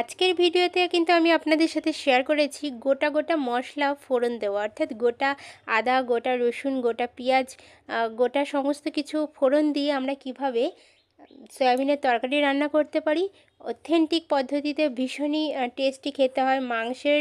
আজকের ভিডিওতে কিন্তু আমি আপনাদের সাথে শেয়ার করেছি গোটা গোটা মশলা ফোড়ন দেওয়া, অর্থাৎ গোটা আদা, গোটা রসুন, গোটা পেঁয়াজ গোটা সমস্ত কিছু ফোড়ন দিয়ে আমরা কীভাবে, সয়াবিনের তরকারি রান্না করতে পারি। অথেন্টিক পদ্ধতিতে ভীষণই টেস্টি খেতে হয়। মাংসের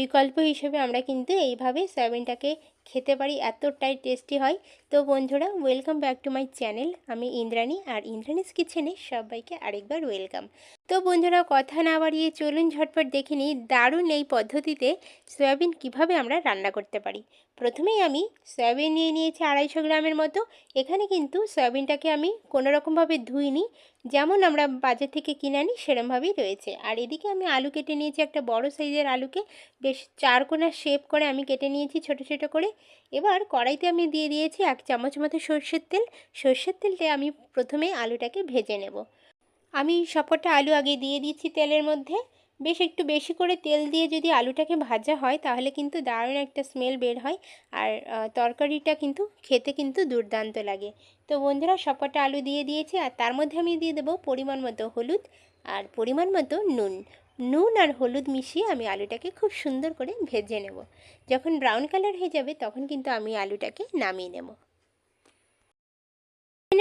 বিকল্প হিসেবে আমরা কিন্তু এইভাবে সয়াবিনটাকে খেতে পারি, এতটাই টেস্টি হয়। তো বন্ধুরা welcome back to my channel আমি ইন্দ্রাণী আর ইন্দ্রাণীস কিচেনে সবাইকে আরেকবার ওয়েলকাম তো বন্ধুরা, কথা না বাড়িয়ে চলুন ঝটপট দেখে নিই দারুণ এই পদ্ধতিতে সয়াবিন কীভাবে আমরা রান্না করতে পারি। প্রথমেই আমি সয়াবিন নিয়ে নিয়েছি আড়াইশো গ্রামের মতো। এখানে কিন্তু সয়াবিনটাকে আমি কোনো রকমভাবে ধুইনি। যেমন আমরা বাজার থেকে কিনে আনি, সেরমভাবেই রয়েছে। আর এদিকে আমি আলু কেটে নিয়েছি, একটা বড় সাইজের আলুকে। বেশ চার কোনা শেপ করে আমি কেটে নিয়েছি ছোট ছোট করে। এবার কড়াইতে আমি দিয়ে দিয়েছি এক চামচ মতো সর্ষের তেল। সর্ষের তেলটা আমি প্রথমে আলুটাকে ভেজে নেব। আমি সবকটা আলু আগে দিয়ে দিচ্ছি তেলের মধ্যে। বেশ একটু বেশি করে তেল দিয়ে যদি আলুটাকে ভাজা হয়, তাহলে কিন্তু দারুণ একটা স্মেল বের হয়। আর তরকারিটা কিন্তু খেতে কিন্তু দুর্দান্ত লাগে। তো বন্ধুরা, সবকটা আলু দিয়ে দিয়েছি, আর তার মধ্যে আমি দিয়ে দেবো পরিমাণ মতো হলুদ আর পরিমাণ মতো নুন। নুন আর হলুদ মিশিয়ে আমি আলুটাকে খুব সুন্দর করে ভেজে নেব। যখন ব্রাউন কালার হয়ে যাবে, তখন কিন্তু আমি আলুটাকে নামিয়ে নেব।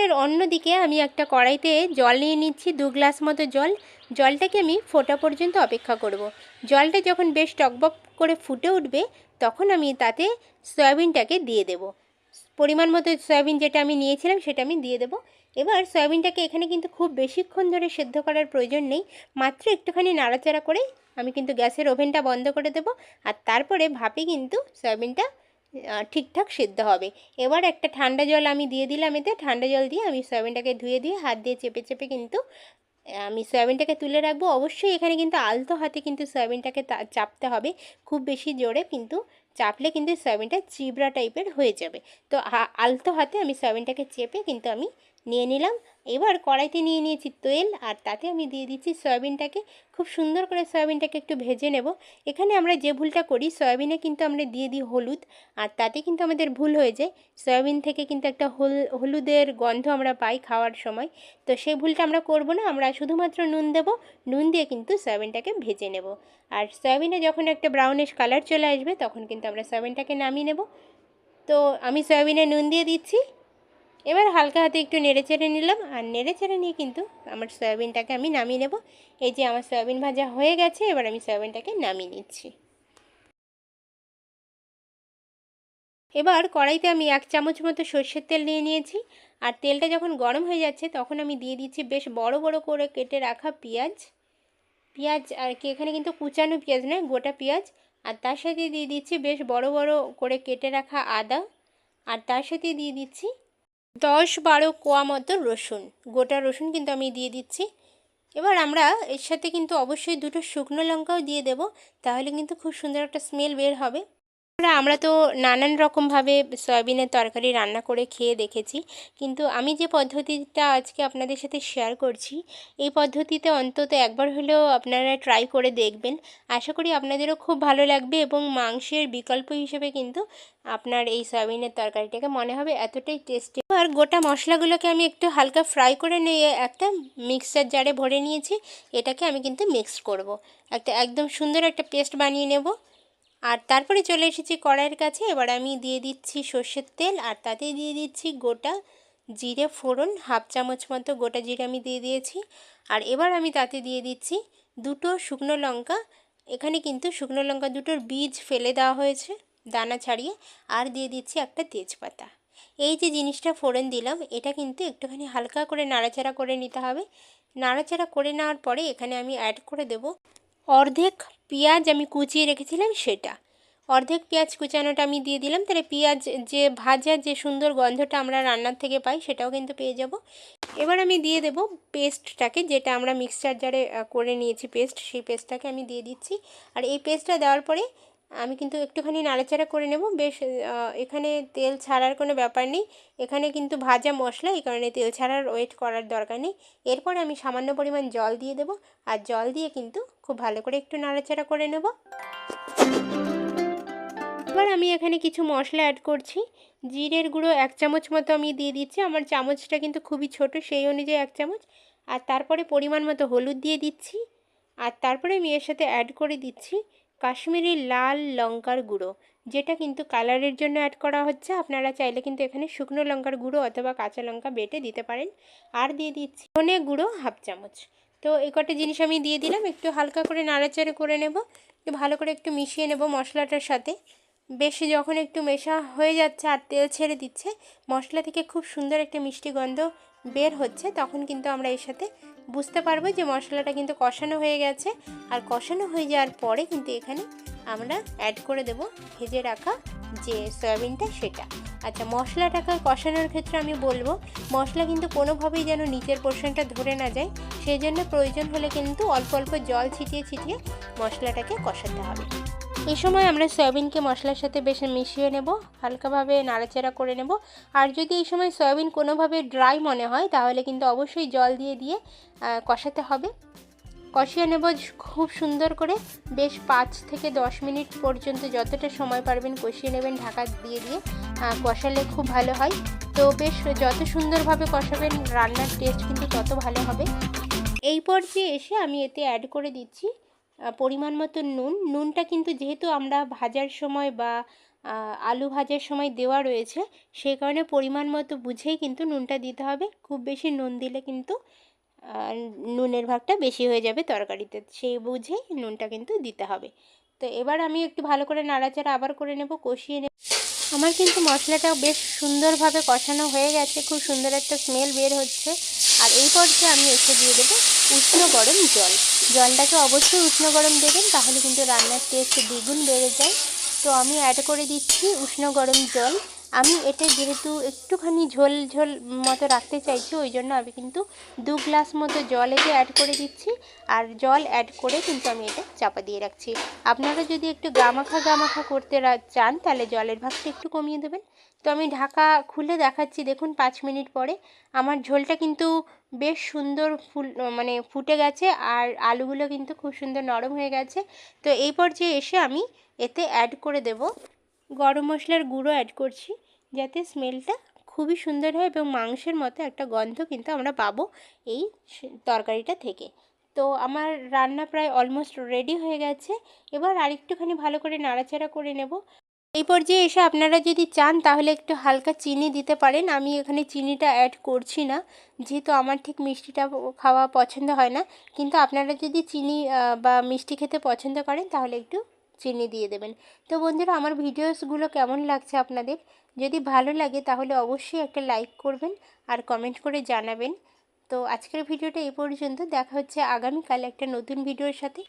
এর অন্যদিকে আমি একটা কড়াইতে জল নিয়ে নিচ্ছি দু গ্লাস মতো জল। জলটাকে আমি ফোটা পর্যন্ত অপেক্ষা করব। জলটা যখন বেশ টকবক করে ফুটে উঠবে, তখন আমি তাতে সয়াবিনটাকে দিয়ে দেব। পরিমাণ মতো সয়াবিন যেটা আমি নিয়েছিলাম, সেটা আমি দিয়ে দেবো। এবার সয়াবিনটাকে এখানে কিন্তু খুব বেশিক্ষণ ধরে সেদ্ধ করার প্রয়োজন নেই। মাত্র একটুখানি নাড়াচাড়া করে আমি কিন্তু গ্যাসের ওভেনটা বন্ধ করে দেবো। আর তারপরে ভাপে কিন্তু সয়াবিনটা ঠিকঠাক সেদ্ধ হবে। এবার একটা ঠান্ডা জল আমি দিয়ে দিলাম এতে। ঠান্ডা জল দিয়ে আমি সয়াবিনটাকে ধুয়ে দিয়ে হাত দিয়ে চেপে চেপে কিন্তু আমি সয়াবিনটাকে তুলে রাখব। অবশ্যই এখানে কিন্তু আলতো হাতে কিন্তু সয়াবিনটাকে চাপতে হবে। খুব বেশি জোরে কিন্তু চাপলে কিন্তু সয়াবিনটা চিবড়া টাইপের হয়ে যাবে। তো আলতো হাতে আমি সয়াবিনটাকে চেপে কিন্তু আমি নিয়ে নিলাম। এবার কড়াইতে নিয়ে নিয়েছি তেল আর তাতে আমি দিয়ে দিচ্ছি সয়াবিনটাকে। খুব সুন্দর করে সয়াবিনটাকে একটু ভেজে নেব। এখানে আমরা যে ভুলটা করি, সয়াবিনে কিন্তু আমরা দিয়ে দিই হলুদ আর তাতে কিন্তু আমাদের ভুল হয়ে যায়। সয়াবিন থেকে কিন্তু একটা হল, হলুদের গন্ধ আমরা পাই খাওয়ার সময়। তো সেই ভুলটা আমরা করব না, আমরা শুধুমাত্র নুন দেব। নুন দিয়ে কিন্তু সয়াবিনটাকে ভেজে নেব। আর সয়াবিনে যখন একটা ব্রাউনিশ কালার চলে আসবে, তখন কিন্তু আমরা সয়াবিনটাকে নামিয়ে নেব। তো আমি সয়াবিনে নুন দিয়ে দিচ্ছি। এবার হালকা হাতে একটু নেড়ে চেড়ে নিলাম। আর নেড়ে চেড়ে নিয়ে কিন্তু আমার সয়াবিনটাকে আমি নামিয়ে নেব। এই যে আমার সয়াবিন ভাজা হয়ে গেছে, এবার আমি সয়াবিনটাকে নামিয়ে নিচ্ছি। এবার কড়াইতে আমি এক চামচ মতো সর্ষের তেল নিয়ে নিয়েছি। আর তেলটা যখন গরম হয়ে যাচ্ছে, তখন আমি দিয়ে দিচ্ছি বেশ বড় বড় করে কেটে রাখা পেঁয়াজ। পেঁয়াজ আর কি, এখানে কিন্তু কুচানো পেঁয়াজ নয়, গোটা পেঁয়াজ। আর তার সাথে দিয়ে দিচ্ছি বেশ বড় বড় করে কেটে রাখা আদা। আর তার সাথে দিয়ে দিচ্ছি দশ বারো কোয়া মতো রসুন, গোটা রসুন কিন্তু আমি দিয়ে দিচ্ছি। এবার আমরা এর সাথে কিন্তু অবশ্যই দুটো শুকনো লঙ্কাও দিয়ে দেব, তাহলে কিন্তু খুব সুন্দর একটা স্মেল বের হবে। আমরা তো নানান রকমভাবে সয়াবিনের তরকারি রান্না করে খেয়ে দেখেছি। কিন্তু আমি যে পদ্ধতিটা আজকে আপনাদের সাথে শেয়ার করছি, এই পদ্ধতিতে অন্তত একবার হলেও আপনারা ট্রাই করে দেখবেন। আশা করি আপনাদেরও খুব ভালো লাগবে এবং মাংসের বিকল্প হিসেবে কিন্তু আপনার এই সয়াবিনের তরকারিটাকে মনে হবে এতটাই টেস্টি আর গোটা মশলাগুলোকে আমি একটু হালকা ফ্রাই করে নিয়ে একটা মিক্সচার জারে ভরে নিয়েছি। এটাকে আমি কিন্তু মিক্স করব। একটা একদম সুন্দর একটা পেস্ট বানিয়ে নেব। আর তারপরে চলে এসেছি কড়াইয়ের কাছে। এবার আমি দিয়ে দিচ্ছি সর্ষের তেল আর তাতে দিয়ে দিচ্ছি গোটা জিরে ফোড়ন, হাফ চামচ মতো গোটা জিরে আমি দিয়ে দিয়েছি। আর এবার আমি তাতে দিয়ে দিচ্ছি দুটো শুকনো লঙ্কা। এখানে কিন্তু শুকনো লঙ্কা দুটোর বীজ ফেলে দেওয়া হয়েছে দানা ছাড়িয়ে। আর দিয়ে দিচ্ছি একটা তেজপাতা। এই যে জিনিসটা ফোড়ন দিলাম, এটা কিন্তু একটুখানি হালকা করে নাড়াচাড়া করে নিতে হবে। নাড়াচাড়া করে নেওয়ার পরে এখানে আমি অ্যাড করে দেব অর্ধেক পেঁয়াজ আমি কুচিয়ে রেখেছিলাম সেটা। অর্ধেক পেঁয়াজ কুচানোটা আমি দিয়ে দিলাম, তাহলে পেঁয়াজ যে ভাজার যে সুন্দর গন্ধটা আমরা রান্নার থেকে পাই সেটাও কিন্তু পেয়ে যাব। এবার আমি দিয়ে দেব পেস্টটাকে, যেটা আমরা মিক্সচার জারে করে নিয়েছি পেস্ট, সেই পেস্টটাকে আমি দিয়ে দিচ্ছি। আর এই পেস্টটা দেওয়ার পরে আমি কিন্তু একটুখানি নাড়াচাড়া করে নেব। বেশ এখানে তেল ছাড়ার কোনো ব্যাপার নেই। এখানে কিন্তু ভাজা মশলা, এই কারণে তেল ছাড়ার ওয়েট করার দরকার নেই। এরপর আমি সামান্য পরিমাণ জল দিয়ে দেব। আর জল দিয়ে কিন্তু খুব ভালো করে একটু নাড়াচাড়া করে নেব। এবার আমি এখানে কিছু মশলা অ্যাড করছি। জিরের গুঁড়ো এক চামচ মতো আমি দিয়ে দিচ্ছি। আমার চামচটা কিন্তু খুবই ছোট, সেই অনুযায়ী এক চামচ। আর তারপরে পরিমাণ মতো হলুদ দিয়ে দিচ্ছি। আর তারপরে আমি এর সাথে অ্যাড করে দিচ্ছি কাশ্মীরি লাল লঙ্কার গুঁড়ো, যেটা কিন্তু কালারের জন্য অ্যাড করা হচ্ছে। আপনারা চাইলে কিন্তু এখানে শুকনো লঙ্কার গুঁড়ো অথবা কাঁচা লঙ্কা বেটে দিতে পারেন। আর দিয়ে দিচ্ছি ধনে গুঁড়ো হাফ চামচ। তো এই কটা জিনিস আমি দিয়ে দিলাম, একটু হালকা করে নাড়াচাড়া করে নেব। ভালো করে একটু মিশিয়ে নেব মশলাটার সাথে। বেশ যখন একটু মেশা হয়ে যাচ্ছে আর তেল ছেড়ে দিচ্ছে, মশলা থেকে খুব সুন্দর একটা মিষ্টি গন্ধ বের হচ্ছে, তখন কিন্তু আমরা এর সাথে বুঝতে পারব যে মশলাটা কিন্তু কষানো হয়ে গেছে। আর কষানো হয়ে যাওয়ার পরে কিন্তু এখানে আমরা অ্যাড করে দেব ভেজে রাখা যে সয়াবিনটা সেটা। আচ্ছা মশলাটাকে কষানোর ক্ষেত্রে আমি বলব, মশলা কিন্তু কোনোভাবেই যেন নিচের পোর্শনটা ধরে না যায়। সেই জন্য প্রয়োজন হলে কিন্তু অল্প অল্প জল ছিটিয়ে ছিটিয়ে মশলাটাকে কষাতে হবে। এই সময় আমরা সয়াবিনকে মশলার সাথে বেশ মিশিয়ে নেব, হালকাভাবে নাড়াচাড়া করে নেব। আর যদি এই সময় সয়াবিন কোনোভাবে ড্রাই মনে হয়, তাহলে কিন্তু অবশ্যই জল দিয়ে দিয়ে কষাতে হবে। কষিয়ে নেব খুব সুন্দর করে। বেশ পাঁচ থেকে দশ মিনিট পর্যন্ত যতটা সময় পারবেন কষিয়ে নেবেন, ঢাকা দিয়ে দিয়ে। কষালে খুব ভালো হয়। তো বেশ যত সুন্দরভাবে কষাবেন, রান্নার টেস্ট কিন্তু তত ভালো হবে। এই পর্যায়ে এসে আমি এতে অ্যাড করে দিচ্ছি পরিমাণ মতো নুন। নুনটা কিন্তু যেহেতু আমরা ভাজার সময় বা আলু ভাজার সময় দেওয়া রয়েছে সেই কারণে পরিমাণ মতো বুঝেই কিন্তু নুনটা দিতে হবে। খুব বেশি নুন দিলে কিন্তু নুনের ভাগটা বেশি হয়ে যাবে তরকারিতে, সেই বুঝেই নুনটা কিন্তু দিতে হবে। তো এবার আমি একটু ভালো করে নাড়াচাড়া আবার করে নেব, কষিয়ে নেব। আমার কিন্তু মশলাটা বেশ সুন্দরভাবে কষানো হয়ে গেছে, খুব সুন্দর একটা স্মেল বের হচ্ছে। আর এই পর্যায়ে আমি এসে দিয়ে দেবো উষ্ণ গরম জল। জলটাকে অবশ্যই উষ্ণ গরম দেবেন, তাহলে কিন্তু রান্নার টেস্ট দ্বিগুণ বেড়ে যায়। তো আমি অ্যাড করে দিচ্ছি উষ্ণ গরম জল। আমি এটা যেহেতু একটুখানি ঝোল ঝোল মতো রাখতে চাইছি, ওই জন্য আমি কিন্তু দু গ্লাস মতো জল এতে অ্যাড করে দিচ্ছি। আর জল অ্যাড করে কিন্তু আমি এটা চাপা দিয়ে রাখছি। আপনারা যদি একটু গামাখা গামাখা করতে চান, তাহলে জলের ভাগটা একটু কমিয়ে দেবেন। তো আমি ঢাকা খুলে দেখাচ্ছি, দেখুন পাঁচ মিনিট পরে। আমার ঝোলটা কিন্তু বেশ সুন্দর ফুল মানে ফুটে গেছে, আর আলুগুলো কিন্তু খুব সুন্দর নরম হয়ে গেছে। তো এই পর্যায়ে এসে আমি এতে অ্যাড করে দেব গরম মশলার গুঁড়ো অ্যাড করছি, যাতে স্মেলটা খুবই সুন্দর হয় এবং মাংসের মতো একটা গন্ধ কিন্তু আমরা পাবো এই তরকারিটা থেকে। তো আমার রান্না প্রায় অলমোস্ট রেডি হয়ে গেছে। এবার আরেকটুখানি ভালো করে নাড়াচাড়া করে নেব। এই পর্যায়ে এসে আপনারা যদি চান, তাহলে একটু হালকা চিনি দিতে পারেন। আমি এখানে চিনিটা অ্যাড করছি না, যেহেতু আমার ঠিক মিষ্টিটা খাওয়া পছন্দ হয় না। কিন্তু আপনারা যদি চিনি বা মিষ্টি খেতে পছন্দ করেন, তাহলে একটু চিনি দিয়ে দেবেন। তো বন্ধুরা, আমার ভিডিওসগুলো কেমন লাগছে আপনাদের? যদি ভালো লাগে তাহলে অবশ্যই একটা লাইক করবেন আর কমেন্ট করে জানাবেন। তো আজকের ভিডিওটা এই পর্যন্ত। দেখা হচ্ছে আগামীকাল একটা নতুন ভিডিওর সাথে।